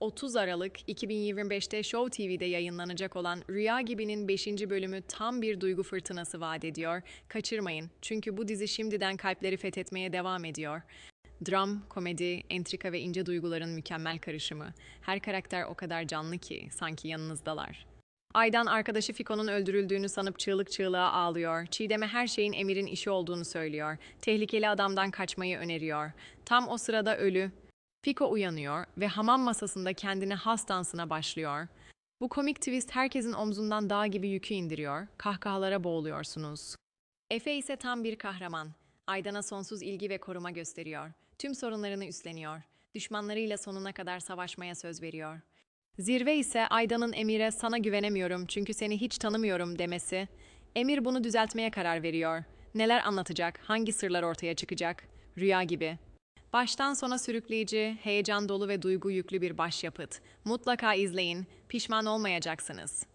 30 Aralık 2025'te Show TV'de yayınlanacak olan Rüya Gibi'nin 5. bölümü tam bir duygu fırtınası vaat ediyor. Kaçırmayın çünkü bu dizi şimdiden kalpleri fethetmeye devam ediyor. Dram, komedi, entrika ve ince duyguların mükemmel karışımı. Her karakter o kadar canlı ki sanki yanınızdalar. Aydan arkadaşı Fiko'nun öldürüldüğünü sanıp çığlık çığlığa ağlıyor. Çiğdem'e her şeyin Emir'in işi olduğunu söylüyor. Tehlikeli adamdan kaçmayı öneriyor. Tam o sırada ölü. Fiko uyanıyor ve hamam masasında kendine has dansına başlıyor. Bu komik twist herkesin omzundan dağ gibi yükü indiriyor. Kahkahalara boğuluyorsunuz. Efe ise tam bir kahraman. Aydan'a sonsuz ilgi ve koruma gösteriyor. Tüm sorunlarını üstleniyor. Düşmanlarıyla sonuna kadar savaşmaya söz veriyor. Zirve ise Aydan'ın Emir'e sana güvenemiyorum çünkü seni hiç tanımıyorum demesi. Emir bunu düzeltmeye karar veriyor. Neler anlatacak, hangi sırlar ortaya çıkacak? Rüya gibi. Baştan sona sürükleyici, heyecan dolu ve duygu yüklü bir başyapıt. Mutlaka izleyin, pişman olmayacaksınız.